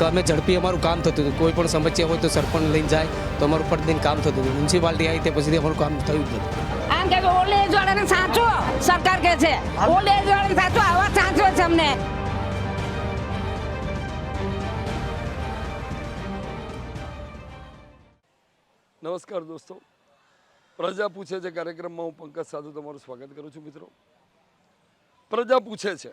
કે અમે ઝડપી અમારું કામ થતું હતું. કોઈ પણ સમસ્યા હોય તો સરપંચ લઈને જાય તો અમારું ફટ કામ થતું હતું. મ્યુનિસિપાલિટી આવી તે પછી અમારું કામ થયું જ નથી આમ કે ઓલ્ડ એજ વાળાને સાચો સરકાર કે છે ઓલ્ડ એજ વાળાને સાચો આવા સાચો છે અમને. નમસ્કાર દોસ્તો. પ્રજા પૂછે છે કાર્યક્રમમાં હું પંકજ સાધુ તમારું સ્વાગત કરું છું મિત્રો. પ્રજા પૂછે છે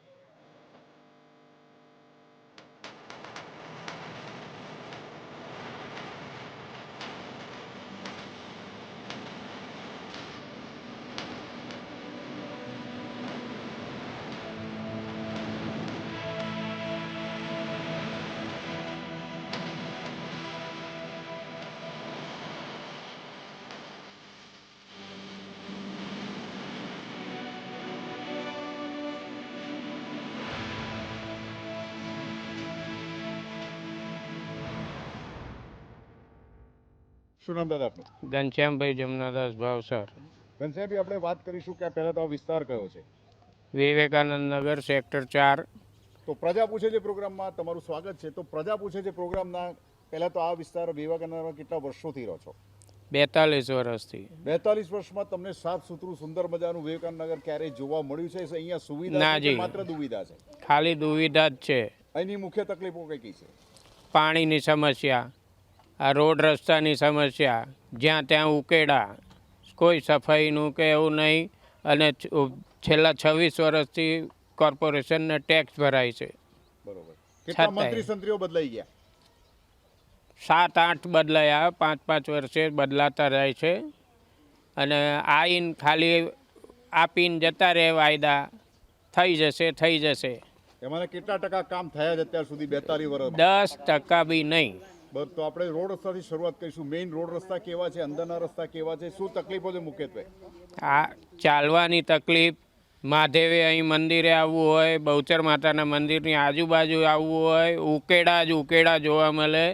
શું નામ દાદા આપનું? ઘનશ્યામભાઈ જમનાદાસ ભાવસર ઘનશ્યામભાઈ આપણે વાત કરીશું કે પહેલા તો આ વિસ્તાર કયો છે? વિવેકાનંદ નગર સેક્ટર ચાર. તો પ્રજા પૂછે છે પ્રોગ્રામમાં તમારું સ્વાગત છે. તો પ્રજા પૂછે છે પ્રોગ્રામના પહેલા તો આ વિસ્તાર વિવેકાનંદમાં કેટલા વર્ષોથી રહો છો? બેતાલીસ વર્ષથી. બેતાલીસ વર્ષમાં તમને સાફ સુથરું સુંદર મજાનું વિવેકાનંદ નગર ક્યારેય જોવા મળ્યું છે? અહીંયા સુવિધા છે માત્ર દુવિધા છે? ખાલી દુવિધા જ છે. અહીંની મુખ્ય તકલીફો કઈ કઈ છે? પાણીની સમસ્યા આ રોડ રસ્તાની સમસ્યા જ્યાં ત્યાં ઉકેડા કોઈ સફાઈનું કે એવું નહીં અને છેલ્લા છવ્વીસ વર્ષથી કોર્પોરેશનને ટેક્સ ભરાય છે. સાત આઠ બદલાયા પાંચ પાંચ વર્ષે બદલાતા રહે છે. અને આઈન ખાલી આપીને જતા રહે વાયદા. થઈ જશે થઈ જશે. એમાં કેટલા ટકા કામ થયા છે અત્યાર સુધી? બેતાલીસ વર્ષ દસ ટકા બી નહીં. તો આપણે રોડ રસ્તાથી શરૂઆત કરીશું. મેઇન રોડ રસ્તા કેવા છે? અંદરના રસ્તા કેવા છે? શું તકલીફો છે મુખ્યત્વે આ ચાલવાની તકલીફ. મહાદેવે અહીં મંદિરે આવવું હોય, બહુચર માતાના મંદિરની આજુબાજુ આવવું હોય, ઉકેડા જ ઉકેડા જોવા મળે.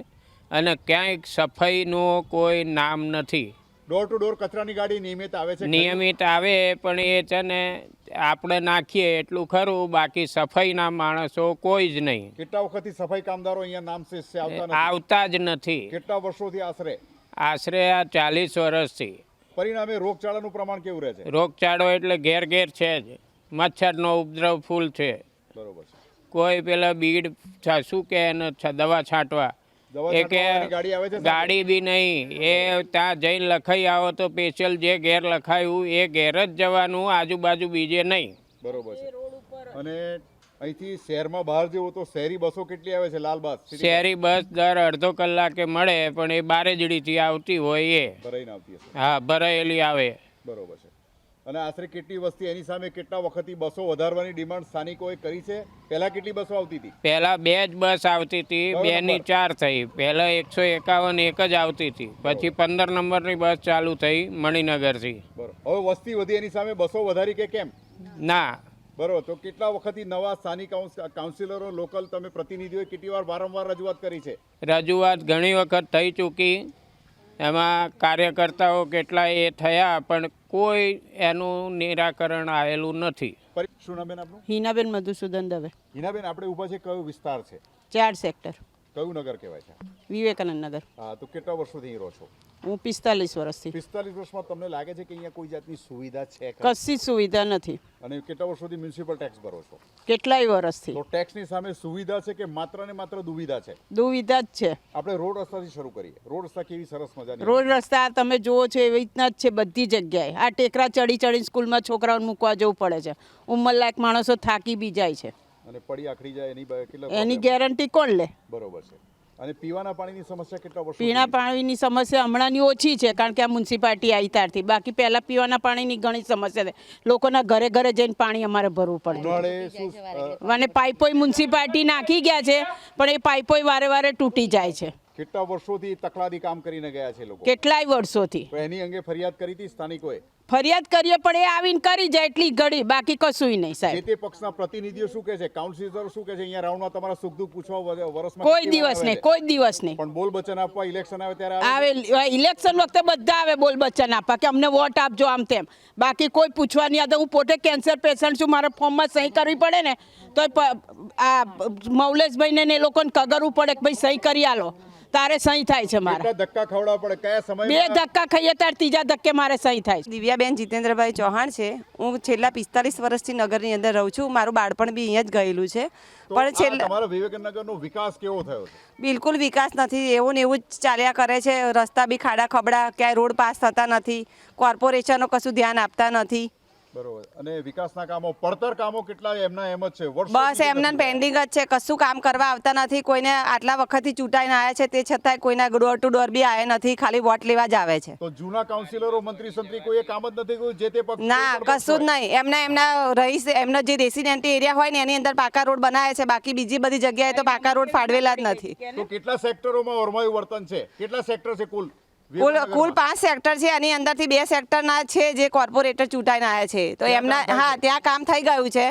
અને ક્યાંય સફાઈનો કોઈ નામ નથી. ડોર ટુ ડોર કચરાની ગાડી નિયમિત આવે છે નિયમિત આવે પણ એ છે ને આપણે નાખીએ એટલું ખરું બાકી સફાઈના માણસો કોઈ જ નહીં. કેટલા વખતથી સફાઈ કામદારો અહીંયા નામ છે આવતા આવતા જ નથી. કેટલા વર્ષોથી આશરે? આશરે આ ચાલીસ વર્ષથી. પરિણામે રોગચાળાનું પ્રમાણ કેવું રહે છે? રોગચાળો એટલે ઘેર ઘેર છે જ. મચ્છરનો ઉપદ્રવ ફૂલ છે. બરોબર કોઈ પેલા બીડ શું કે એને દવા છાંટવા. એ કે? ગાડી બી નહીં. એ ત્યાં જઈને લખાઈ આવો તો સ્પેશિયલ જે ઘેર લખાયું એ ઘેર જ જવાનું આજુબાજુ બીજે નહીં. બરોબર છે. અને અહીંથી શહેરમાં બહાર જેવું તો શહેરી બસો કેટલી આવે છે? લાલ બસ શહેરી બસ દર અડધો કલાકે મળે પણ એ બારેજડીથી આવતી હોય એ. ભરાઈને આવતી હા ભરાયેલી આવે. બરોબર છે. અને આશરે કેટલી વસ્તી એની સામે કેટલા વખતથી બસો વધારવાની ડિમાન્ડ સ્થાનિકોએ કરી છે? પહેલા કેટલી બસો આવતી હતી? પહેલાં બે જ બસ આવતી હતી બેની ચાર થઈ. પહેલાં એકસો એકાવન એક જ આવતી હતી. પછી પંદર નંબરની બસ ચાલુ થઈ મણિનગરથી. બરોબર. હવે વસ્તી વધી એની સામે બસો વધારી કે કેમ? ના. બરોબર. તો કેટલા વખતથી નવા સ્થાનિક કાઉન્સિલરો લોકલ તમે પ્રતિનિધિઓએ કેટલી વાર વારંવાર રજૂઆત કરી છે? રજૂઆત ઘણી વખત થઈ ચૂકી. એમાં કાર્યકર્તાઓ કેટલા એ થયા પણ કોઈ એનું નિરાકરણ આવેલું નથી. શું નામ બેન હિનાબેન મધુસૂદન દવે. હિનાબેન આપણે ઊભા છે કયો વિસ્તાર છે? ચાર સેક્ટર. કયું નગર કહેવાય છે? વિવેકાનંદ નગર. હા તો કેટલા વર્ષોથી અહીં રહો છો? હું પિસ્તાલીસ વર્ષથી. પિસ્તાલીસ વર્ષમાં તમને લાગે છે કે અહીંયા કોઈ જાતની સુવિધા છે કશી સુવિધા નથી. અને કેટલા વર્ષોથી મ્યુનિસિપલ ટેક્સ ભરો છો? કેટલાય વર્ષથી. તો ટેક્સની સામે સુવિધા છે કે માત્ર ને માત્ર દુવિધા છે? દુવિધા જ છે. આપણે રોડ રસ્તાથી શરૂ કરીએ. રોડ રસ્તા કેવી સરસ મજાની રોડ રસ્તા તમે જુઓ છો એવી રીતના જ છે બધી જગ્યાએ. આ ટેકરા ચડી ચડીને સ્કૂલમાં છોકરાઓને મૂકવા જવું પડે છે. ઉંમરલાયક માણસો થાકી બી જાય છે. અને પડી આખડી જાય એની કેટલા એની ગેરંટી કોણ લે? બરોબર છે. અને પીવાના પાણીની સમસ્યા કેટલા વર્ષો પીણા પાણીની સમસ્યા હમણાંની ઓછી છે કારણ કે આ મ્યુનિસિપાલિટી આવી ત્યારથી. બાકી પહેલાં પીવાના પાણીની ઘણી સમસ્યા છે. લોકોના ઘરે ઘરે જઈને પાણી અમારે ભરવું પડે. અને પાઇપોય મ્યુનિસિપાલિટી નાખી ગયા છે પણ એ પાઇપોય વારે વારે તૂટી જાય છે. કેટલા વર્ષોથી તકલાદી કામ કરીને ગયા છે લોકો? કેટલાય વર્ષોથી. એની અંગે ફરિયાદ કરી હતી સ્થાનિકોએ? ફરિયાદ કરીએ પણ એ આવીને કરી જાય એટલી ઘડી બાકી કશું નહીં સાહેબ. તે પક્ષના પ્રતિનિધિઓ શું કહે છે કાઉન્સિલર શું કહે છે અહીંયા રાઉન્ડમાં તમારા સુખ દુઃખ પૂછવા વર- વર્ષમાં કોઈ દિવસ નહીં કોઈ દિવસ નહીં. પણ બોલ બચન આપવા ઇલેક્શન આવે ત્યારે આવે? ઇલેક્શન વખતે બધા આવે બોલ બચ્ચન આપવા કે અમને વોટ આપજો આમ તેમ. બાકી કોઈ પૂછવા નહીં આવતા હું પોતે કેન્સર પેશન્ટ છું મારા ફોર્મમાં સહી કરવી પડે ને તો આ મૌલેશભાઈને ને એ લોકોને કગરવું પડે કે ભાઈ સહી કરી આલો. તારે સહી થાય છે મારે. ધક્કા ખવડાવવા પડે? કયા બે ધક્કા ખાઈએ ત્યારે ત્રીજા ધક્કે મારે સહી થાય દિવ્યાબેન જીતેન્દ્રભાઈ ચૌહાણ છે. હું છેલ્લા પિસ્તાલીસ વર્ષથી નગરની અંદર રહું છું. મારું બાળપણ બી અહીંયા જ ગયેલું છે. પણ છેલ્લા તમારા વિવેકનગરનો વિકાસ કેવો થયો બિલકુલ વિકાસ નથી. એવું ને એવું જ ચાલ્યા કરે છે. રસ્તા બી ખાડા ખબડા. ક્યાંય રોડ પાસ થતા નથી. કોર્પોરેશનો કશું ધ્યાન આપતા નથી. બરોબર અને વિકાસના કામો પડતર કામો કેટલા એમના એમ જ છે. બસ એમના. પેન્ડિંગ જ છે. કશું કામ કરવા આવતા નથી. કોઈને આટલા વખતથી ચૂંટાઈને આવ્યા છે તે છતાંય કોઈના ડોર ટુ ડોર બી આવ્યા નથી. ખાલી વોટ લેવા જ આવે છે. તો જૂના કાઉન્સિલરો મંત્રી સંત્રી કોઈએ કામ જ નથી કર્યું? જે તે પક્ષ ના કોઈ પણ પક્ષ કશું જ હોય. નહીં. એમના એમના રહીશ એમનો જે રેસિડેન્ટી એરિયા હોય ને એની અંદર પાકા રોડ બનાવે છે. બાકી બીજી બધી જગ્યાએ તો પાકા રોડ ફાળવેલા જ નથી. તો કેટલા સેક્ટરોમાં ઓરમાયું વર્તન છે? કેટલા સેક્ટર છે કુલ? કુલ કુલ પાંચ સેક્ટર છે એની અંદરથી બે સેક્ટરના છે જે કોર્પોરેટર ચૂંટાઈને આવ્યા છે. તો એમના હા ત્યાં કામ થઈ ગયું છે.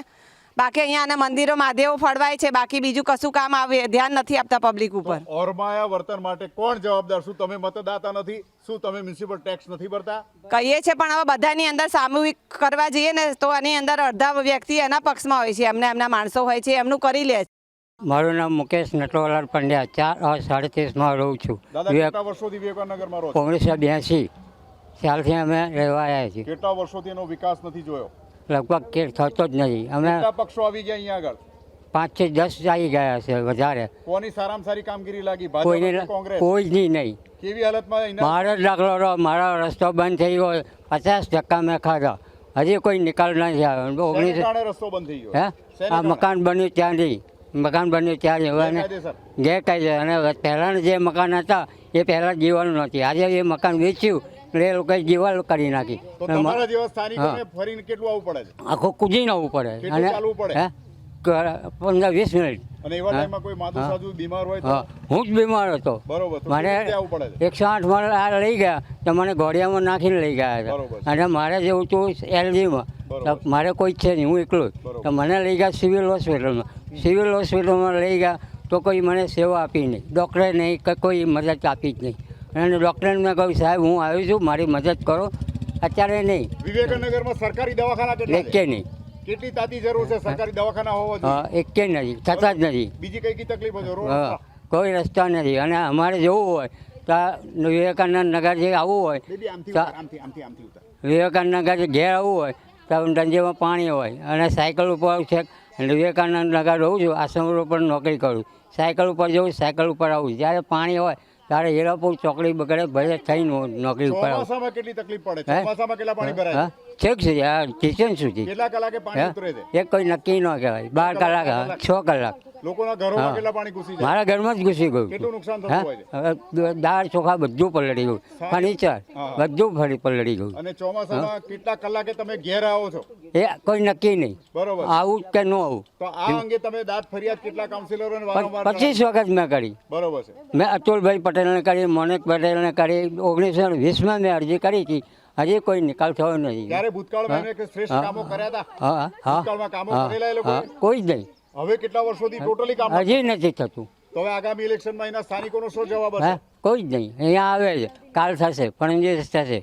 બાકી અહીંયા આના મંદિરો મહાદેવો ફળવાય છે બાકી બીજું કશું કામ આવે ધ્યાન નથી આપતા પબ્લિક ઉપર. ઓરમાયા વર્તન માટે કોણ જવાબદાર? શું તમે મતદાતા નથી? શું તમે મ્યુનિસિપલ ટેક્સ નથી ભરતા? કહીએ છે પણ હવે બધાની અંદર સામૂહિક કરવા જઈએ ને તો એની અંદર અડધા વ્યક્તિ એના પક્ષમાં હોય છે એમને એમના માણસો હોય છે એમનું કરી લે છે મારું નામ મુકેશ નટવાલાલ પંડ્યા. ચાર સાડત્રીસમાં રહું છું. કેટલા વર્ષોથી વિવેકનગરમાં રહો ઓગણીસો બ્યાસી સાલથી અમે રહેવા આવ્યા છીએ. કેટલા વર્ષોથી એનો વિકાસ નથી જોયો? લગભગ કે થતો જ નથી અમે કેટલા પક્ષો આવી ગયા અહીંયા આગળ? પાંચથી દસ આવી ગયા છે વધારે. કોની સારામાં સારી કામગીરી લાગી? કોઈને કોંગ્રેસ? કોઈ જ નહીં. કેવી હાલતમાં મારો દાખલો રહો. મારો રસ્તો બંધ થઈ ગયો. પચાસ ટકા મેં ખાધા. હજી કોઈ નિકાલ નથી આવ્યો. ઓગણીસો રસ્તો બંધ થઈ ગયો? હે? આ મકાન બન્યું ત્યાંથી. મકાન બન્યું ત્યારે હવે. ગેરકાયદે. અને પહેલાંના જે મકાન હતા એ પહેલાં જીવાનું નહોતી. આજે એ મકાન વેચ્યું એટલે એ લોકોએ જીવાલ કરી નાખી. તો અને. ફરીને કેટલું આવવું પડે છે? આખું કૂદીને આવવું પડે. ક- પંદર વીસ મિનિટ. અને એવા હા. ટાઈમમાં કોઈ માધુ સાધુ બીમાર હોય હું. જ બીમાર હતો. બરોબર. મને? એકસો આઠમાં આ લઈ ગયા તો મને ઘોડિયામાં નાખીને લઈ ગયા હતા. અને મારે જેવું હતું એલજીમાં. મારે કોઈ છે નહીં. હું એકલું. તો મને લઈ ગયા સિવિલ હોસ્પિટલમાં. સિવિલ હોસ્પિટલમાં લઈ ગયા તો કોઈ મને સેવા આપી નહીં. ડૉક્ટરે નહીં કે કોઈ મદદ આપી જ નહીં. અને ડૉક્ટરને મેં કહ્યું સાહેબ હું આવ્યો છું મારી મદદ કરો. અત્યારે નહીં. વિવેકનગરમાં સરકારી દવાખાના એકે નહીં. કેટલી તાતી જરૂર છે સરકારી દવાખાના હોવા જોઈએ? એક કે નથી. થતા જ નથી. બીજી કઈ કઈ તકલીફ હોય હા, કોઈ રસ્તા નથી. અને અમારે જવું હોય તો વિવેકાનંદ નગર જે આવવું હોય બેબી નગર. વિવેકાનંદ નગરથી ઘેર આવવું હોય તો ધંધેમાં પાણી હોય. અને સાયકલ ઉપર છે અને વિવેકાનંદ નગર રહું છું આશ્રમ રોડ પર નોકરી કરું સાયકલ ઉપર જવું સાયકલ ઉપર આવું જ્યારે પાણી હોય ત્યારે હીરાપુર ચોકડી બગડે ભલે થઈ નોકરી ઉપર આવ. કેટલી તકલીફ પડે? ચોમાસામાં કેટલા પાણી ભરાય? હા છેક સુધી. કેટલા કલાકે પાણી ઉતરે છે? હે? એ કોઈ નક્કી ન કહેવાય. બાર કલાક? છ કલાક. લોકોના ઘરોમાં કેટલા પાણી ઘૂસી જાય? મારા ઘરમાં જ ઘૂસી ગયું. કેટલું નુકસાન થતું હોય છે? દાળ ચોખા બધું પલળી ગયું. ફર્નિચર બધું ફરી પલળી ગયું. અને ચોમાસામાં કેટલા કલાકે તમે ઘેર આવો છો? એ કોઈ નક્કી નહીં. બરોબર. આવું કે ન આવું. તો આ અંગે તમે દાંત ફરિયાદ કેટલા કાઉન્સિલરોને વારંવાર પચીસ વખત મેં કરી. બરોબર છે. મેં અતુલભાઈ પટેલને કરી મોનિક પટેલને કરી ઓગણીસો વીસમાં મેં અરજી કરી હતી. હજી કોઈ નિકાલ થયો નહીં. ભૂતકાળમાં શ્રેષ્ઠ કામો કર્યા હતા? હા હા. કામો કરેલા એ લોકોએ? કોઈ જ નહીં. હવે કેટલા વર્ષોથી ટોટલી કામ હજી નથી થતું. તો હવે આગામી ઇલેક્શનમાં એના સ્થાનિકોનો શું જવાબ હશે? કોઈ જ નહીં. અહીંયા આવે છે. કાલ થશે પણ જે થશે.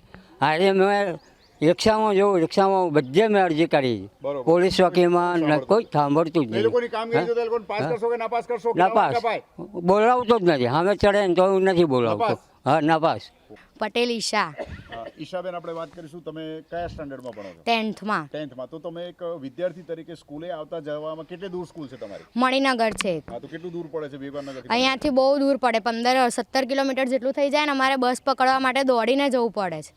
આજે મેં રિક્ષામાં જોઉં રિક્ષામાં બધે મેં અરજી કરી. પોલીસ ચોકીમાં કોઈ સાંભળતું જ એ નહીં. નાપાસ બોલાવતો જ નથી. સામે ચડે ને તો હું નથી બોલાવતો. હા નાપાસ. પટેલ ઈશા ઈશાબેન આપણે વાત કરીશું તમે કયા સ્ટાન્ડર્ડમાં ભણો છો? ટેન્થમાં. ટેન્થમાં. તો તમે એક વિદ્યાર્થી તરીકે સ્કૂલે આવતા જવામાં કેટલી દૂર સ્કૂલ છે તમારી? મણિનગર છે હા તો કેટલું દૂર પડે છે વિવેકાનગરથી અહીંયાથી બહુ દૂર પડે પંદર સત્તર કિલોમીટર જેટલું થઈ જાય ને અમારે બસ પકડવા માટે દોડીને જવું પડે છે.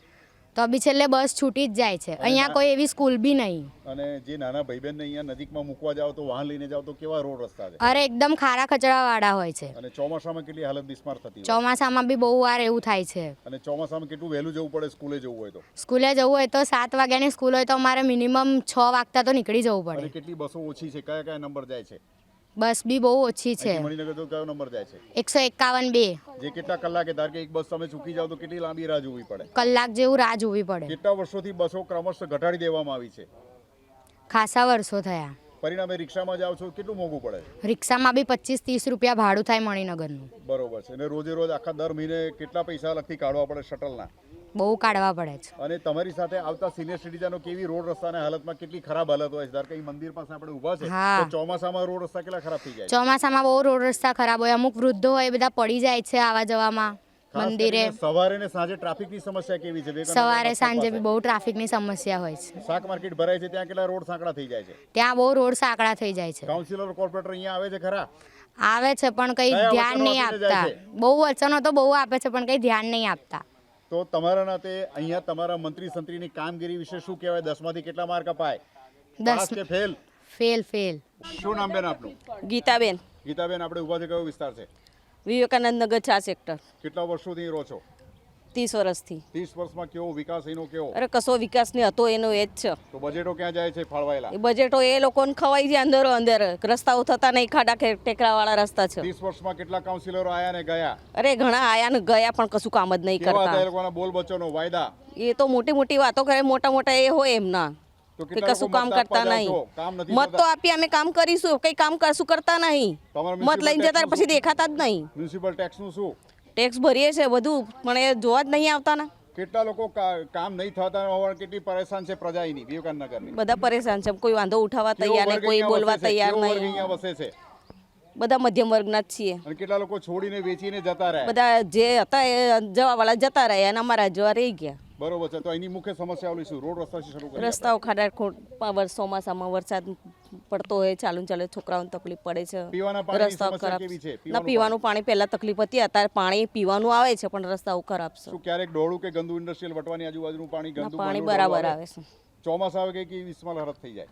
તો બી છેલ્લે બસ છૂટી જ જાય છે. અહીંયા કોઈ એવી સ્કૂલ બી નહીં. અને જે નાના ભાઈ બહેન અહીંયા નજીકમાં મૂકવા જાવ તો વાહન લઈને જાવ તો કેવા રોડ રસ્તા છે? અરે એકદમ ખારા કચરાવાળા હોય છે. અને ચોમાસામાં કેટલી હાલત બિસ્માર થતી ચોમાસામાં બી બહુ વાર એવું થાય છે. અને ચોમાસામાં કેટલું વહેલું જવું પડે સ્કૂલે જવું હોય તો? સ્કૂલે જવું હોય તો સાત વાગ્યાની સ્કૂલ હોય તો અમારે મિનિમમ છ વાગતા તો નીકળી જવું પડે. કેટલી બસો ઓછી છે? કયા કયા નંબર જાય છે? બસ બી બહુ ઓછી છે. મણિનગર તો કયો નંબર જાય છે? એકસો એકાવન બે. જે કેટલા કલાકે ધાર કે એક બસ તમે ચૂકી જાઓ તો કેટલી લાંબી રાહ જોવી પડે? કલાક જેવું રાહ જોવી પડે. કેટલા વર્ષોથી બસો ક્રમશઃ ઘટાડી દેવામાં આવી છે? ખાસા વર્ષો થયા. પરિણામે રિક્ષામાં જાવ છો કેટલું મોંઘું પડે? રિક્ષામાં બી પચીસ ત્રીસ રૂપિયા ભાડું થાય મણિનગરનું. બરોબર છે. અને રોજે રોજ આખા દર મહિને કેટલા પૈસા અલગથી કાઢવા પડે શટલના? બહુ કાઢવા પડે છે. અને તમારી સાથે આવતા સિનિયર સિટીઝનો કેવી રોડ રસ્તાના હાલતમાં કેટલી ખરાબ હાલત હોય છે? કઈ મંદિર પાસે આપણે ઊભા છે તો ચોમાસામાં રોડ રસ્તા કેટલા ખરાબ થઈ જાય ચોમાસામાં બહુ રોડ રસ્તા ખરાબ હોય અમુક વૃદ્ધો હોય બધા પડી જાય છે આવા જવામાં મંદિરે. સવારે ને સાંજે ટ્રાફિકની સમસ્યા કેવી છે? સવારે સાંજે બી. બહુ ટ્રાફિકની સમસ્યા હોય છે. શાક માર્કેટ ભરાય છે ત્યાં કેટલા રોડ સાંકડા થઈ જાય છે? ત્યાં બહુ રોડ સાંકડા થઈ જાય છે. કાઉન્સિલર કોર્પોરેટર અહીંયા આવે છે ખરા? આવે છે પણ કઈ ધ્યાન નહીં આપતા. બહુ વચનો તો બહુ આપે છે પણ કંઈ ધ્યાન નહીં આપતા. તો તમારા નાતે અહીંયા તમારા મંત્રી સંત્રીની કામગીરી વિશે શું કહેવાય? દસમાંથી કેટલા માર્ક અપાય? દસ કે ફેલ? Fail fail. શું નામ બેન આપનું? ગીતાબેન. ગીતાબેન આપણે ઊભા છે. કયો વિસ્તાર છે? વિવેકાનંદ નગર ચા સેક્ટર. કેટલા વર્ષોથી રહો છો? ત્રીસ વર્ષથી. ત્રીસ વર્ષમાં કેવો વિકાસ એનો કેવો? અરે કશો વિકાસ નહીં હતો એનો એ જ છે. તો બજેટો ક્યાં જાય છે ફાળવાયેલા? એ બજેટો એ લોકોને ખવાઈ છે અંદરો અંદર. રસ્તાઓ થતા નહીં ખાડા ટેકરાવાળા રસ્તા છે. ત્રીસ વર્ષમાં કેટલા કાઉન્સિલરો આયા ને ગયા? અરે ઘણા આયા ને ગયા પણ કશું કામ જ નહીં કરતા એ લોકોના બોલ બચ્ચોનો વાયદા? એ તો મોટી મોટી વાતો કરે મોટા મોટા એ હોય એમના. કે કશું કામ કરતા નહીં. મત તો આપી અમે કામ કરીશું. કઈ કામ કરશું કરતા નહીં. મત લઈને જતા પછી દેખાતા જ નહીં. મ્યુનિસિપલ ટેક્સનું શું? ટેક્સ ભરીએ છીએ બધું. પણ એ જોવા જ નહીં આવતા ને. કેટલા લોકો કામ નહીં થતા કેટલી પરેશાન છે પ્રજા એની વિવેકાનગરની બધા પરેશાન છે કોઈ વાંધો ઉઠાવવા તૈયાર નહીં કોઈ બોલવા તૈયાર નહીં. વસે છે? બધા મધ્યમ વર્ગના જ છીએ. અને કેટલા લોકો છોડીને વેચીને જતા રહ્યા? બધા જે હતા એ જવાવાળા જતા રહ્યા અને અમારા જવા રહી ગયા. બરોબર છે તો એની મુખ્ય સમસ્યા શું રોડ રસ્તા રસ્તાઓ ખાડા ખોટ પાવર ચોમાસામાં વરસાદ પડતો હોય ચાલુ ચાલુ છોકરાઓને તકલીફ પડે છે. પીવાના રસ્તાઓ ખરાબ ના પીવાનું પાણી? પહેલા તકલીફ હતી અત્યારે પાણી પીવાનું આવે છે પણ રસ્તાઓ ખરાબ છે. શું ક્યારેક ડોળું કે ગંદુ ઇન્ડસ્ટ્રીયલ વટવાની આજુબાજુનું પાણી ગંદુ પાણી બરાબર આવે? છે. ચોમાસા આવે કે વિસ્મલ થઈ જાય?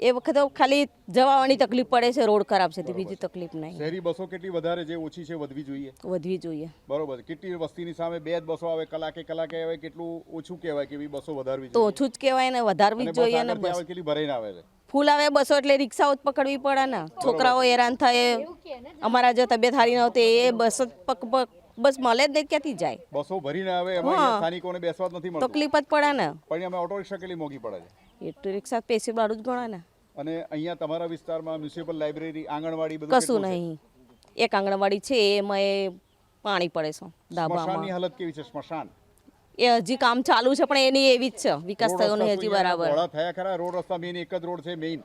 એ વખતે ખાલી જવાની તકલીફ પડે છે રોડ ખરાબ છે બીજી તકલીફ નહીં. શહેરી બસો કેટલી વધારે જે ઓછી છે વધવી જોઈએ? વધવી જોઈએ. બરોબર. કેટલી વસ્તીની સામે બે જ બસો આવે કલાકે કલાકે આવે કેટલું ઓછું કહેવાય કે બસો વધારવી તો ઓછું જ કહેવાય ને વધારવી જ જોઈએ ને બસ આવે કેટલી ભરાઈને આવે છે? ફૂલ આવે બસો એટલે રિક્ષાઓ જ પકડવી પડે ને. છોકરાઓ હેરાન થાય. અમારા જો તબિયત સારી ન હોતી એ બસ પક પક બસ મળે જ નહીં ક્યાંથી જાય. બસો ભરીને આવે એમાં સ્થાનિકોને બેસવા જ નથી મળતું. તકલીફ જ પડે ને. પણ અમે ઓટો રિક્ષા કેટલી મોંઘી પડે છે? એટલું રિક્ષા પેસી ભાડું જ ગણે ને. અને અહીંયા તમારા વિસ્તારમાં મ્યુનિસિપલ લાઇબ્રેરી આંગણવાડી બધું કશું નહીં. એક આંગણવાડી છે એમાં એ પાણી પડે છે સ્મશાનની હાલત કેવી છે? સ્મશાન? એ હજી કામ ચાલુ છે પણ એની એવી જ છે વિકાસ થયો નહીં હજી બરાબર. પહોળા થયા ખરા રોડ રસ્તા મેઇન એક જ રોડ છે મેઇન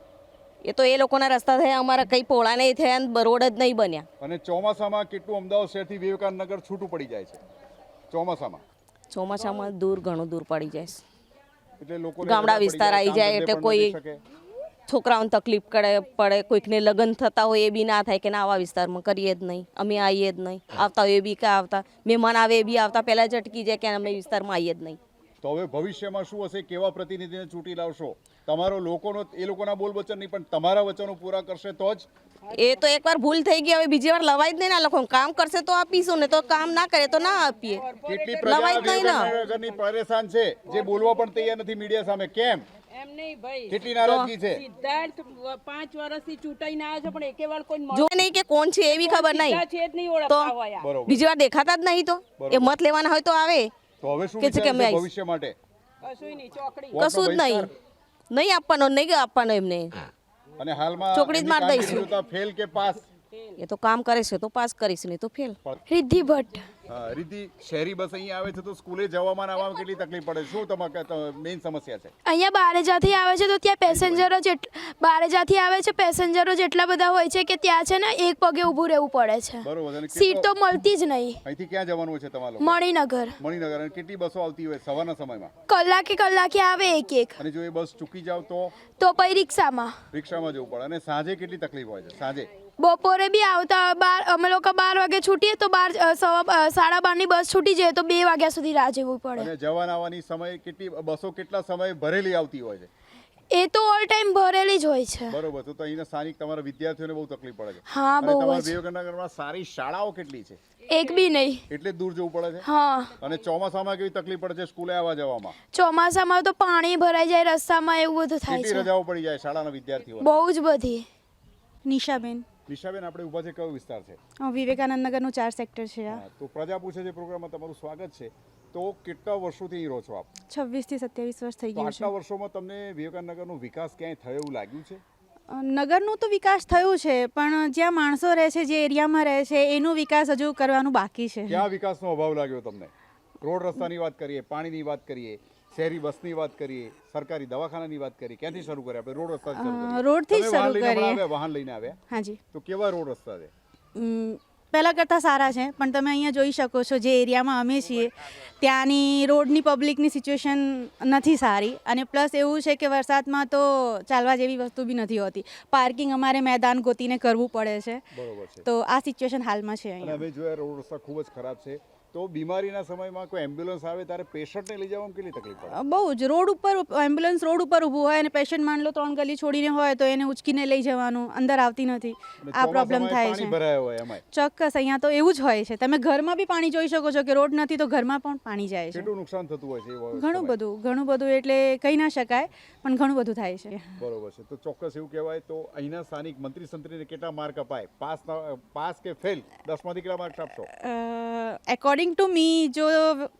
એ તો એ લોકોના રસ્તા થયા અમારા કઈ પોળા નહીં થયા ને રોડ જ નહીં બન્યા. અને ચોમાસામાં કેટલું અમદાવાદ શહેરથી વિવેકાનગર છૂટું પડી જાય છે ચોમાસામાં. ચોમાસામાં દૂર ઘણું દૂર પડી જાય છે. એટલે લોકો ગામડા વિસ્તાર આવી જાય એટલે કોઈ- છોકરાઓને તકલીફ પડે પડે કોઈકને લગ્ન થતા હોય એ બી ના થાય કે ના આવા વિસ્તારમાં કરીએ જ નહીં અમે આવીએ જ નહીં આવતા હોય એ બી કે આવતા મહેમાન આવે એ બી આવતા પહેલાં જ અટકી જાય કે અમે વિસ્તારમાં આવીએ જ નહીં. તો હવે ભવિષ્યમાં શું હશે કેવા પ્રતિનિધિને ચૂંટી લાવશો? તમારો લોકોનો એ લોકોના બોલ વચન નહીં પણ તમારા વચનો પૂરા કરશે તો જ? એ તો એકવાર ભૂલ થઈ ગઈ હવે બીજી વાર લવાય જ નહીં ના લોકો. કામ કરશે તો આપીશું ને તો કામ ના કરે તો ના આપીએ. કેટલી પ્રજા પરેશાન છે જે બોલવા પણ તૈયાર નથી મીડિયા સામે. કેમ? એમ નહીં ભાઈ. કેટલી નારાજગી છે? સિદ્ધાર્થ પાંચ વર્ષથી ચૂંટાઈને આવ્યો છે પણ એકે વાર કોઈ જો નહીં કે કોણ છે એ ખબર નહીં. છે જ નહીં ઓળખતા હોય બીજી વાર દેખાતા જ નહીં તો. એ મત લેવાના હોય તો આવે. તો હવે શું કે છે કે વિચાર અમે ભવિષ્ય માટે? કશું નહીં ચોકડી. કશું જ નહીં. નહીં આપવાનો નહીં આપવાનો એમને. અને હાલમાં ચોકડી જ માર દઈશું. ફેલ કે પાસ એ તો કામ કરે છે તો પાસ કરીશ નહીં તો ફેલ રિદ્ધિ ભટ્ટ રીતિ શહેરી બસ અહીંયા આવે છે તો સ્કૂલે જવામાં આવવામાં કેટલી તકલીફ પડે? શું તમારે મેઇન સમસ્યા છે? અહીંયા બારેજાથી આવે છે તો ત્યાં પેસેન્જરો જેટ બારેજાથી આવે છે પેસેન્જરો જેટલા બધા હોય છે કે ત્યાં છે ને એક પગે ઊભું રહેવું પડે છે. બરોબર સીટ તો મળતી જ નહીં. અહીંથી ક્યાં જવાનું છે તમારે મણિનગર. મણિનગર અને કેટલી બસો આવતી હોય સવારના સમયમાં? કલાકે કલાકે આવે એક એક. અને જો એ બસ ચૂકી જાવ તો? તો પછી રિક્ષામાં. રિક્ષામાં જવું પડે. અને સાંજે કેટલી તકલીફ હોય છે? સાંજે? બપોરે બી આવતા બાર અમે લોકો બાર વાગે છૂટીએ તો બાર સવા સાડા બારની બસ છૂટી જાય તો બે વાગ્યા સુધી રાહ જોવું પડે. અને જવાન આવવાની સમય કેટલી બસો કેટલા સમય ભરેલી આવતી હોય છે? એ તો ઓલ ટાઈમ ભરેલી જ હોય છે. બરોબર તો અહીંના સ્થાનિક તમારા વિદ્યાર્થીઓને બહુ તકલીફ પડે છે. હા બહુ તમારા વિવેકાનગરમાં સારી શાળાઓ કેટલી છે? એક બી નહીં. એટલે દૂર જવું પડે છે? હા. અને ચોમાસામાં કેવી તકલીફ પડે છે સ્કૂલે આવવા જવામાં? ચોમાસામાં તો પાણી ભરાઈ જાય રસ્તામાં એવું બધું થાય કેટલી છે. રજાઓ પડી જાય શાળાના વિદ્યાર્થીઓ બહુ જ બધી. નિશાબેન. નિશાબેન આપણે ઊભા છે કયો વિસ્તાર છે? વિવેકાનંદ નગરનું ચાર સેક્ટર છે આ. તો પ્રજા પૂછે છે પ્રોગ્રામમાં તમારું સ્વાગત છે. તો કેટલા વર્ષોથી અહીં રહો છો આપ? છવ્વીસથી સત્યાવીસ વર્ષ થઈ ગયું આટલા છે. વર્ષોમાં તમને વિવેકાનગરનો વિકાસ ક્યાંય થયો એવું લાગ્યું છે? નગરનું તો વિકાસ થયું છે પણ જ્યાં માણસો રહે છે જે એરિયામાં રહે છે એનો વિકાસ હજુ કરવાનું બાકી છે. ક્યાં વિકાસનો અભાવ લાગ્યો તમને? રોડ રસ્તાની વાત કરીએ પાણીની વાત કરીએ શહેરી બસની વાત કરીએ સરકારી દવાખાનાની વાત કરીએ ક્યાંથી શરૂ કરીએ આપણે રોડ રસ્તા રોડથી શરૂ કરીએ. વાહન લઈને આવ્યા? હાજી. તો કેવા રોડ રસ્તા છે? પહેલાં કરતાં સારા છે પણ તમે અહીંયા જોઈ શકો છો જે એરિયામાં અમે છીએ ત્યાંની રોડની પબ્લિકની સિચ્યુએશન નથી સારી. અને પ્લસ એવું છે કે વરસાદમાં તો ચાલવા જેવી વસ્તુ બી નથી હોતી. પાર્કિંગ અમારે મેદાન ગોતીને કરવું પડે છે. તો આ સિચ્યુએશન હાલમાં છે અહીંયા. અમે જોયા રોડ રસ્તા ખૂબ જ ખરાબ છે. તો બીમારીના સમયમાં કોઈ એમ્બ્યુલન્સ આવે ત્યારે પેશન્ટને લઈ જવામાં કેટલી તકલીફ પડે? બહુ જ. રોડ ઉપર એમ્બ્યુલન્સ રોડ ઉપર ઊભું હોય અને પેશન્ટ માન લો ત્રણ ગલી છોડીને હોય તો એને ઉચકીને લઈ જવાનું અંદર આવતી નથી. આ પ્રોબ્લેમ થાય છે. ચોક્કસ અહીંયા તો એવું જ હોય છે. તમે ઘરમાં બી પાણી જોઈ શકો છો કે રોડ નથી તો ઘરમાં પણ પાણી જાય છે. કેટલું નુકસાન થતું હોય છે ઘણું બધું ઘણું બધું એટલે કહી ના શકાય પણ ઘણું બધું થાય છે. બરોબર છે. તો ચોક્કસ એવું કહેવાય તો અહીંના સ્થાનિક મંત્રી સંત્રીને કેટલા માર્ક અપાય? પાસ પાસ કે ફેલ? દસમાંથી કેટલા માર્ક આપશો? એકોર્ડિંગ ટુ મી જો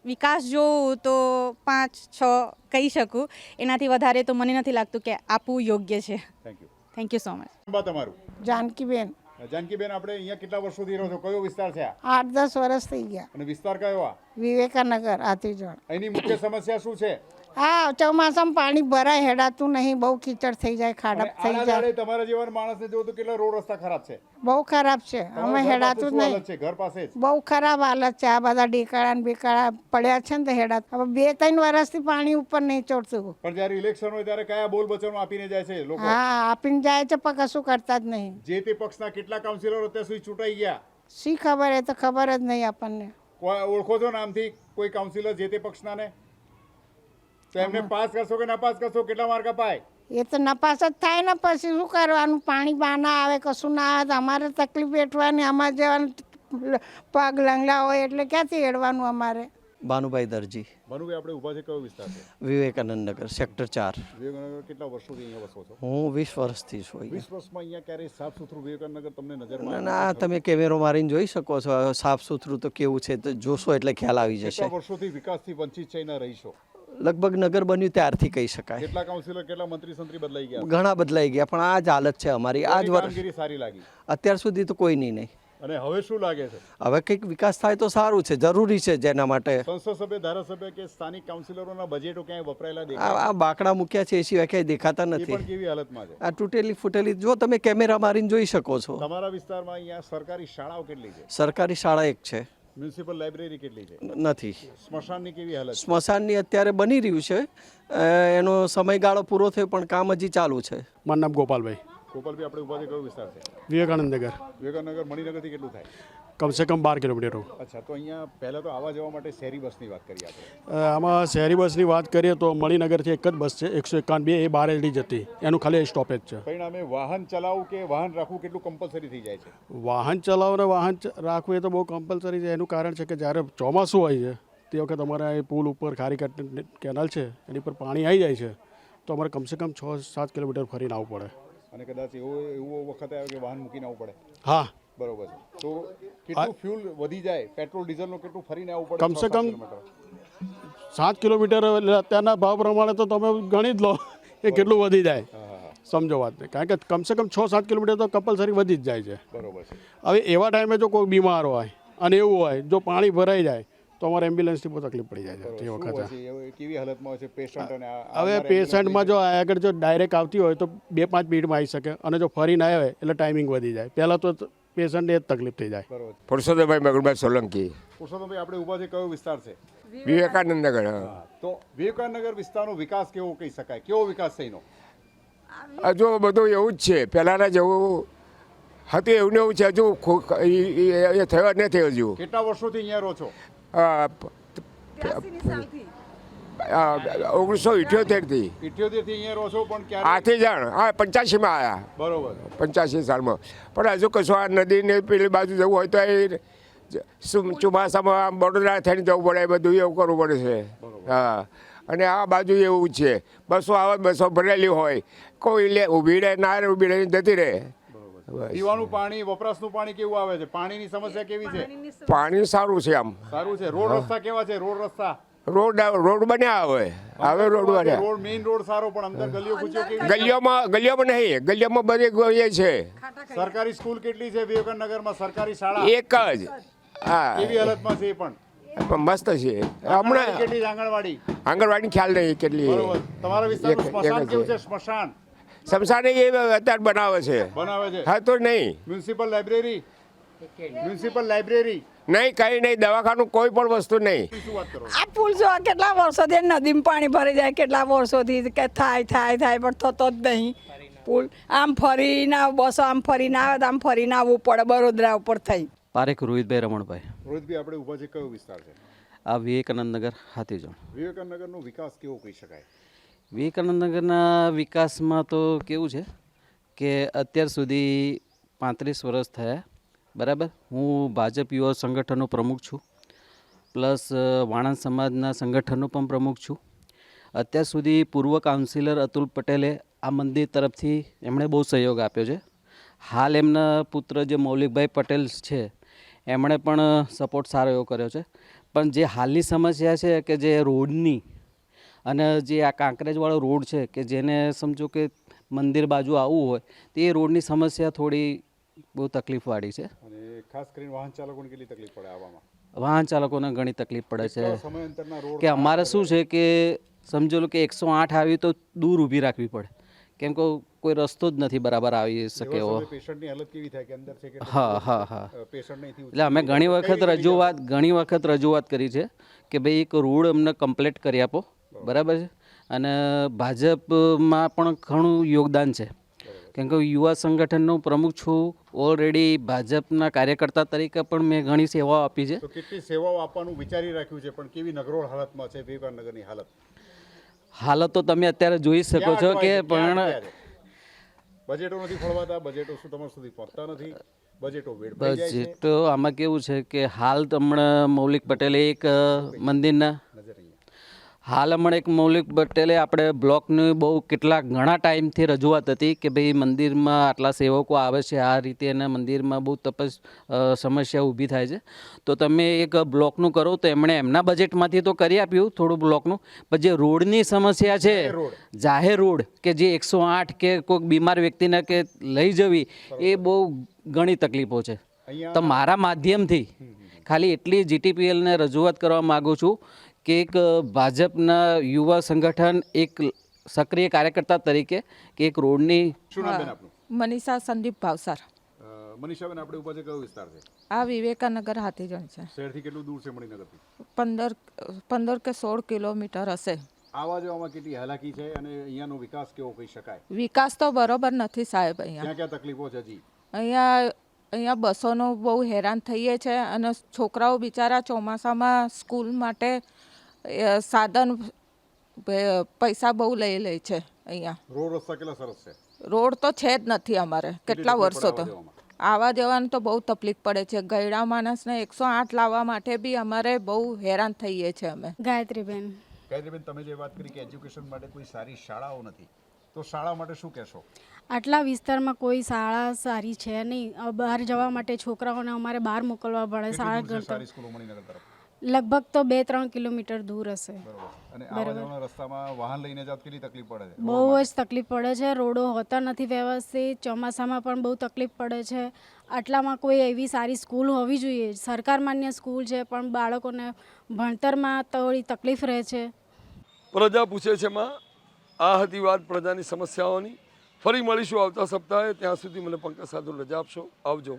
વિકાસ જોઉં તો પાંચ છ કહી શકું. એનાથી વધારે તો મને નથી લાગતું કે આપવું યોગ્ય છે. Thank you thank you so much તમારું? જાનકીબેન. જાનકીબેન આપણે અહીંયા કેટલા વર્ષોથી રહો છો? કયો વિસ્તાર છે આઠ દસ વર્ષ થઈ ગયા. અને વિસ્તાર કયો આ? વિવેકાનગર આતીજણ એની મુખ્ય સમસ્યા શું છે? હા ચોમાસામાં પાણી ભરાય હેડાતું નહીં બહુ કીચડ થઈ જાય ખાડપ ખાડા થઈ જાય. તમારા જેવા માણસને જો તો કેટલા રોડ રસ્તા ખરાબ છે. બહુ ખરાબ છે. અમે હેડાતું જ નહીં. ઘર પાસે બહુ ખરાબ હાલત છે. આ બધા ડેકાળા ને બેકાળા પડ્યા છે ને તો હેડા. હવે બે ત્રણ વર્ષથી પાણી ઉપર નહીં ચોડતું પણ જ્યારે ઇલેક્શન હોય ત્યારે કયા બોલ વચનો આપીને જાય છે લોકો? હા આપીને જાય છે પણ કશું કરતા જ નહીં. જે તે પક્ષના કેટલા કાઉન્સિલર અત્યાર સુધી ચૂંટાઈ ગયા? શી ખબર? એ તો ખબર જ નહીં આપણને. ઓળખો છો નામથી કોઈ કાઉન્સિલર જે તે પક્ષના ને તો એમને પાસ કરશો કે નાપાસ કરશો? કેટલા માર્ક અપાય? એ તો નપાસ જ થાય ને પછી શું કરવાનું? પાણી બાના આવે કશું ના આવે તો અમારે તકલીફ વેઠવાની અમારે જેવા પગ લંગડા હોય એટલે ક્યાંથી હેડવાનું અમારે? ભાનુભાઈ દરજી. ભાનુભાઈ આપણે ઊભા છે કયો વિસ્તાર છે? વિવેકાનંદ નગર સેક્ટર ચાર. વિવેકાનગર કેટલા વર્ષોથી અહીંયા વસો છો? હું વીસ વર્ષથી છું અહીંયા. વીસ વર્ષમાં અહીંયા ક્યારેય સાફ સુથરું વિવેકાનગર તમને નજરમાં ના ના તમે કેમેરો મારીને જોઈ શકો છો. સાફ સુથરું તો કેવું છે તો જોશો એટલે ખ્યાલ આવી કેટલા જશે. વર્ષોથી વિકાસથી વંચિત છે એના રહીશો? લગભગ નગર બન્યું ત્યારથી કહી શકાય. કેટલા કાઉન્સિલર કેટલા મંત્રી સંત્રી બદલાઈ ગયા? ઘણા બદલાઈ ગયા પણ આ જ હાલત છે અમારી. આ જ વર્ષ સારી લાગી? અત્યાર સુધી તો કોઈ નહીં નહીં. અને હવે શું લાગે છે? હવે કંઈક વિકાસ થાય તો સારું છે જરૂરી છે જેના માટે. સંસદ સભ્ય ધારાસભ્ય કે સ્થાનિક કાઉન્સિલરોના બજેટો ક્યાંય વપરાયેલા દેખાય? આ બાકડા મૂક્યા છે એ સિવાય ક્યાંય દેખાતા નથી પણ કેવી હાલતમાં છે? આ તૂટેલી ફૂટેલી જો તમે કેમેરા મારીને જોઈ શકો છો. તમારા વિસ્તારમાં અહીંયા સરકારી શાળાઓ કેટલી છે? સરકારી શાળા એક છે. મ્યુનિસિપલ લાઇબ્રેરી કેટલી છે? નથી. સ્મશાનની કેવી હાલત સ્મશાનની અત્યારે બની રહ્યું છે. એનો સમયગાળો પૂરો થયો પણ કામ હજી ચાલુ છે. મારું નામ ગોપાલભાઈ. ગોપાલભાઈ આપણે ઊભા કયો વિસ્તાર છે? વિવેકાનંદ નગર. વિવેકાનગર મણિનગરથી કેટલું થાય? કમસે કમ બાર કિલોમીટર અચ્છા તો અહીંયા પહેલાં તો આવવા જવા માટે શહેરી બસની વાત કરીએ આપણે. આમાં શહેરી બસની વાત કરીએ તો મણિનગરથી એક જ બસ છે એકસો એકાવન બે એ બારેલી જતી એનું ખાલી સ્ટોપેજ છે. પરિણામે વાહન ચલાવવું કે વાહન રાખવું કેટલું કમ્પલસરી થઈ જાય છે? વાહન ચલાવને વાહન ચ- રાખવું એ તો બહુ કમ્પલસરી છે. એનું કારણ છે કે જ્યારે ચોમાસું હોય છે તે વખત અમારા એ પુલ ઉપર ખારી કટ કેનાલ છે એની પર પાણી આવી જાય છે તો અમારે કમસે કમ છ સાત કિલોમીટર ફરીને આવવું પડે. અને કદાચ એવો એવો વખત આવે કે વાહન મૂકીને આવવું પડે? હા. બરોબર છે. તો કેટલું ફ્યુલ વધી જાય? પેટ્રોલ ડીઝલનું કેટલું ફરીને આવવું પડે કમસે કમ સાત કિલોમીટર એટલે અત્યારના ભાવ પ્રમાણે તો તમે ગણી જ લો. એ કેટલું વધી જાય? સમજો વાત કારણ કે કમસે કમ છ સાત કિલોમીટર તો કમ્પલસરી વધી જ જાય છે. બરોબર છે. હવે એવા ટાઈમે જો કોઈ બીમાર હોય અને એવું હોય જો પાણી ભરાઈ જાય તો અમારે એમ્બ્યુલન્સની બહુ તકલીફ પડી જાય છે તે વખતે. કેવી હાલતમાં હોય છે? પેશન્ટ અને હવે પેશન્ટમાં જો આગળ જો ડાયરેક્ટ આવતી હોય તો બે પાંચ મિનિટમાં આવી શકે અને જો ફરીને આવે એટલે ટાઈમિંગ વધી જાય. પહેલાં તો પેશન્ટને એ તકલીફ થઈ જાય. પુરુષોત્તમભાઈ મગરભાઈ સોલંકી. પુરુષોત્તમભાઈ આપણે ઊભા છે કયો વિસ્તાર છે? વિવેકાનંદ નગર હા, તો વિવેકાનગર વિસ્તારનો વિકાસ કેવો કહી શકાય? કેવો વિકાસ થઈનો? હજુ બધું એવું જ છે. પહેલાંના જેવું હતું એવું ને એવું છે હજુ એ- થયો જ નથી હજુ. કેટલા વર્ષોથી અહીંયા રહો છો? ઓગણીસો ઇઠ્યોતેરથી ઇઠ્યોતેરથી અહીંયા રહો છો પણ આથી જાણ. હા પંચ્યાસીમાં આવ્યા બરોબર. પંચ્યાસી સાલમાં. પણ હજુ કશું આ નદીને પેલી બાજુ જવું હોય તો એ ચોમાસામાં આમ વડોદરા થઈને જવું પડે બધું એવું કરવું પડે છે. હા. અને આ બાજુ એવું જ છે. બસો આવે બસો ભરેલી હોય. કોઈ લે ઊભી રહે ના રહે ઊભી રહે જતી રહે. પીવાનું પાણી વપરાશનું પાણી કેવું આવે છે? પાણીની સમસ્યા કેવી છે? પાણી સારું છે આમ. સારું છે. રોડ રસ્તા કેવા છે? રોડ રસ્તા. રોડ રોડ બન્યા હવે. હવે રોડ બન્યા. રોડ મેઇન રોડ સારો પણ અંદર ગલીઓ કૂચીઓ કેવી ગલીઓમાં ગલીઓમાં નહીં ગલીઓમાં બધી એ છે. સરકારી સ્કૂલ કેટલી છે? વિવેકાનગરમાં સરકારી શાળા? એક જ. હા. એવી હાલતમાં છે એ પણ? પણ મસ્ત છે. હમણાં કેટલી આંગણવાડી? આંગણવાડી ખ્યાલ નહીં કેટલી. તમારા વિસ્તારનું સ્મશાન કેવું છે. સ્મશાન? શમશાને એ અત્યારે બનાવે છે. બનાવે છે? હા તો નહીં. Municipal library? મ્યુનિસિપલ લાઇબ્રેરી નહીં કંઈ નહીં દવાખાનું કોઈ પણ વસ્તુ નહીં. આ પુલ જો કેટલા વર્ષોથી નદીમાં પાણી ભરી જાય કેટલા વર્ષોથી કે થાય થાય થાય પણ થતો જ નહીં. પુલ આમ ફરીને આવ- બસો આમ ફરીને આવે તો આમ ફરીને આવવું પડે બરોદરા ઉપર થઈ. પારેખ રોહિતભાઈ રમણભાઈ. રોહિતભાઈ આપણે ઊભા છે કયો વિસ્તાર છે? આ વિવેકાનંદનગર હાથીજણ વિવેકાનંદનગરનો વિકાસ કેવો કહી શકાય? વિવેકાનંદનગરના વિકાસમાં તો કેવું છે કે અત્યાર સુધી પાંત્રીસ વર્ષ થયા બરાબર? હું ભાજપ યુવા સંગઠનનો પ્રમુખ છું, પ્લસ વાણંદ સમાજના સંગઠનનો પણ પ્રમુખ છું. અત્યાર સુધી પૂર્વ કાઉન્સિલર અતુલ પટેલે આ મંદિર તરફથી એમણે બહુ સહયોગ આપ્યો છે. હાલ એમના પુત્ર જે મૌલિકભાઈ પટેલ છે, એમણે પણ સપોર્ટ સારો એવો કર્યો છે. પણ જે હાલની સમસ્યા છે કે જે રોડની અને જે આ કાંકરેજવાળો રોડ છે કે જેને સમજો કે મંદિર બાજુ આવવું હોય, તે રોડની સમસ્યા થોડી બહુ તકલીફવાળી છે. અને ખાસ કરીને વાહન ચાલકોને કેટલી તકલીફ પડે આવવામાં વાહન ચાલકોને ઘણી તકલીફ પડે છે. કે અમારે શું છે કે સમજો લો કે એકસો આઠ આવી તો દૂર ઊભી રાખવી પડે. કેમ કે કોઈ રસ્તો જ નથી બરાબર આવી શકે એવો. હા હા હા. એટલે અમે ઘણી વખત રજૂઆત ઘણી વખત રજૂઆત કરી છે કે ભાઈ એક રોડ અમને કમ્પ્લીટ કરી આપો. બરાબર છે? અને ભાજપમાં પણ ઘણું યોગદાન છે. કેમ કે યુવા સંગઠનનો પ્રમુખ છું. ઓલરેડી ભાજપના કાર્યકર્તા તરીકે પણ મેં ઘણી સેવાઓ આપી છે. તો કેટલી સેવાઓ આપવાનું વિચારી રાખ્યું છે? પણ કેવી નગરોળ હાલતમાં છે વિવેકાનગરની હાલત? હાલત તો તમે અત્યારે જોઈ શકો છો કે પણ બજેટો નથી ફળવાતા બજેટો શું તમારા સુધી પહોંચતા નથી? બજેટો આમાં કેવું છે કે હાલ તમને હમણાં મૌલિક પટેલે એક મંદિરના હાલ હમણાં એક મૌલિક પટેલે આપણે બ્લોકની બહુ કેટલા ઘણા ટાઈમથી રજૂઆત હતી કે ભાઈ મંદિરમાં આટલા સેવકો આવે છે આ રીતે અને મંદિરમાં બહુ તપસ સમસ્યા ઊભી થાય છે. તો તમે એક બ્લોકનું કરો તો એમણે એમના બજેટમાંથી તો કરી આપ્યું થોડું બ્લોકનું પણ જે રોડની સમસ્યા છે જાહેર રોડ. કે જે એકસો આઠ કે કોઈક બીમાર વ્યક્તિને કે લઈ જવી એ બહુ ઘણી તકલીફો છે. તો મારા માધ્યમથી ખાલી એટલી જીટીપીએલને રજૂઆત કરવા માગું છું કે એક ભાજપના યુવા સંગઠન એક સક્રિય કાર્યકર્તા તરીકે કે એક રોડની શું નામ બેન આપનું? મનીષા સંદીપ ભાવસાર. મનીષાબેન આપણે ઉપર છે કયો વિસ્તાર છે? આ વિવેકાનગર હાથીજણ છે. શહેરથી કેટલું દૂર છે મણિનગરથી? પંદર પંદર કે સોળ કિલોમીટર હશે. આવા જવામાં કેટલી હાલાકી છે અને અહીંયાનો વિકાસ કેવો કહી શકાય? વિકાસ તો બરોબર નથી સાહેબ અહીંયા. ક્યાં ક્યાં તકલીફો છે હજી? અહીંયા અહીંયા બસોનો બહુ હેરાન થઈએ છે અને છોકરાઓ બિચારા ચોમાસામાં સ્કૂલ માટે સાધન પૈસા બહુ લઈ લે છે અહીંયા. રોડ રસ્તા કેટલા સરસ છે? રોડ તો છે જ નથી અમારે. કેટલા વર્ષો તો? આવવા જવાનું તો બહુ તકલીફ પડે છે. ગયડા માણસને એકસો આઠ લાવવા માટે બી અમારે બહુ હેરાન થઈએ છીએ અમે. ગાયત્રીબેન. ગાયત્રીબેન તમે જે વાત કરી કે એજ્યુકેશન માટે કોઈ સારી શાળાઓ નથી તો શાળા માટે શું કહેશો? આટલા વિસ્તારમાં કોઈ શાળા સારી છે નહીં. બહાર જવા માટે છોકરાઓને અમારે બહાર મોકલવા પડે શાળા કરતા સારી સ્કૂલો મણિનગર તરફ? લગભગ તો બે ત્રણ કિલોમીટર દૂર હશે. અને આવા જવાના રસ્તામાં વાહન લઈને જાવ કેટલી તકલીફ પડે છે? બહુ જ તકલીફ પડે છે. રોડો હોતા નથી વ્યવસ્થિત. ચોમાસામાં પણ બહુ તકલીફ પડે છે. આટલામાં કોઈ એવી સારી સ્કૂલ હોવી જોઈએ? સરકાર માન્ય સ્કૂલ છે પણ બાળકોને ભણતરમાં થોડી તકલીફ રહે છે. પ્રજા પૂછે છે માં આ હતી વાત પ્રજાની સમસ્યાઓની? ફરી મળીશું આવતા સપ્તાહે. ત્યાં સુધી મને પંકજ સાધુ રજા આપશો. આવજો.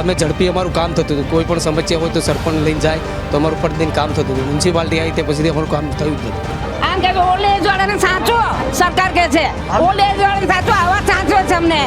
અમે ઝડપી અમારું કામ થતું હતું. કોઈ પણ સમસ્યા હોય તો સરપંચ લઈને જાય તો અમારું ફટદીન કામ થતું હતું. મ્યુનિસિપાલિટી આવી તે પછી અમારું કામ થયું જ નથી આમ કે ઓલ્ડ એજ વાળાને સાચો સરકાર કે છે. ઓલ્ડ એજ વાળાને સાચો આવા સાચો છે અમને.